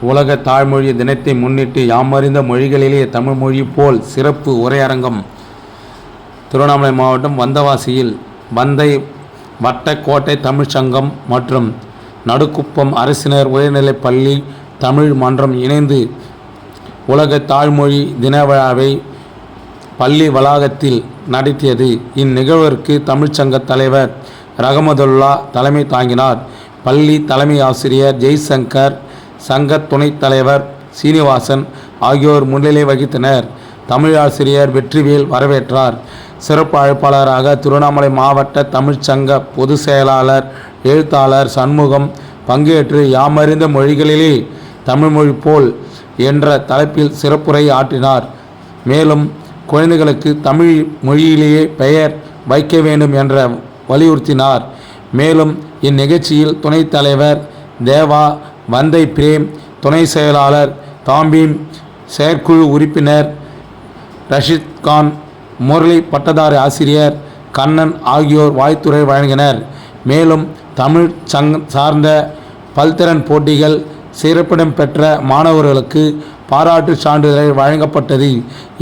உலக தாய்மொழி தினத்தை முன்னிட்டு யாமறிந்த மொழிகளிலே தமிழ் மொழி போல் சிறப்பு உரையரங்கம். திருவண்ணாமலை மாவட்டம் வந்தவாசியில் வந்தை வட்டக்கோட்டை தமிழ்ச்சங்கம் மற்றும் நடுக்குப்பம் அரசினர் உயர்நிலைப் பள்ளி தமிழ் மன்றம் இணைந்து உலக தாய்மொழி தின விழாவை பள்ளி வளாகத்தில் நடத்தியது. இந்நிகழ்விற்கு தமிழ்ச்சங்க தலைவர் ரகமதுல்லா தலைமை தாங்கினார். பள்ளி தலைமை ஆசிரியர் ஜெய்சங்கர் சங்க துணைத் தலைவர் சீனிவாசன் ஆகியோர் முன்னிலை வகித்தனர். தமிழாசிரியர் வெற்றிவேல் வரவேற்றார். சிறப்பு அழைப்பாளராக திருவண்ணாமலை மாவட்ட தமிழ்ச்சங்க பொதுச் செயலாளர் எழுத்தாளர் சண்முகம் பங்கேற்று யாமறிந்த மொழிகளிலே தமிழ்மொழி போல் என்ற தலைப்பில் சிறப்புரை ஆற்றினார். மேலும் குழந்தைகளுக்கு தமிழ் மொழியிலேயே பெயர் வைக்க வேண்டும் என்ற வலியுறுத்தினார். மேலும் இந்நிகழ்ச்சியில் துணைத் தலைவர் தேவா வந்தை பிரேம் துணை செயலாளர் தாம்பீம் செயற்குழு உறுப்பினர் ரஷித் கான் முரளி பட்டதாரி ஆசிரியர் கண்ணன் ஆகியோர் வாய்த்துறை வழங்கினர். மேலும் தமிழ் சங் சார்ந்த பல்திறன் போட்டிகள் சிறப்பிடம் பெற்ற மாணவர்களுக்கு பாராட்டு சான்றிதழ் வழங்கப்பட்டது.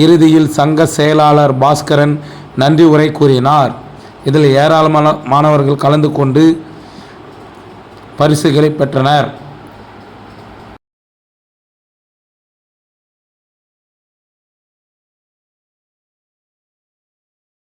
இறுதியில் சங்க செயலாளர் பாஸ்கரன் நன்றி உரை கூறினார். இதில் ஏராளமான மாணவர்கள் கலந்து கொண்டு பரிசுகளை பெற்றனர்.